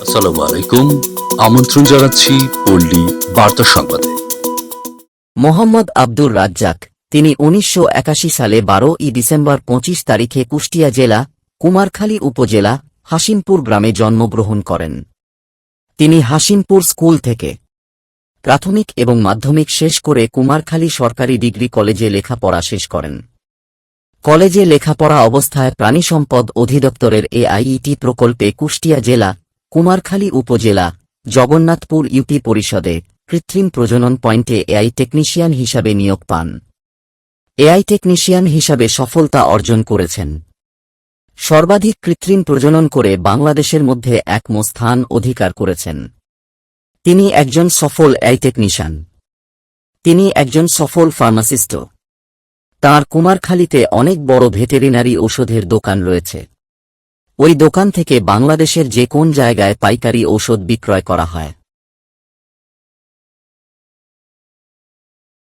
আসসালামু আলাইকুম। আমন্ত্রণ জানাচ্ছি পল্লী বার্তা সংবাদে। মোহাম্মদ আব্দুর রাজ্জাক তিনি উনিশশো একাশি সালে বারো ই ডিসেম্বর পঁচিশ তারিখে কুষ্টিয়া জেলা কুমারখালী উপজেলা হাসিমপুর গ্রামে জন্মগ্রহণ করেন। তিনি হাসিমপুর স্কুল থেকে প্রাথমিক এবং মাধ্যমিক শেষ করে কুমারখালী সরকারি ডিগ্রি কলেজে লেখাপড়া শেষ করেন। কলেজে লেখাপড়া অবস্থায় প্রাণিসম্পদ অধিদপ্তরের এআইইটি প্রকল্পে কুষ্টিয়া জেলা, কুমারখালী উপজেলা, জগন্নাথপুর ইউপি পরিষদে কৃত্রিম প্রজনন পয়েন্টে এআই টেকনিশিয়ান হিসাবে নিয়োগ পান। এআই টেকনিশিয়ান হিসাবে সফলতা অর্জন করেছেন। সর্বাধিক কৃত্রিম প্রজনন করে বাংলাদেশের মধ্যে একম স্থান অধিকার করেছেন। তিনি একজন সফল এআই টেকনিশিয়ান। তিনি একজন সফল ফার্মাসিস্টও। তাঁর কুমারখালীতে অনেক বড় ভেটেরিনারি ওষুধের দোকান রয়েছে। ওই দোকান থেকে বাংলাদেশের যে কোন জায়গায় পাইকারি ওষুধ বিক্রয় করা হয়।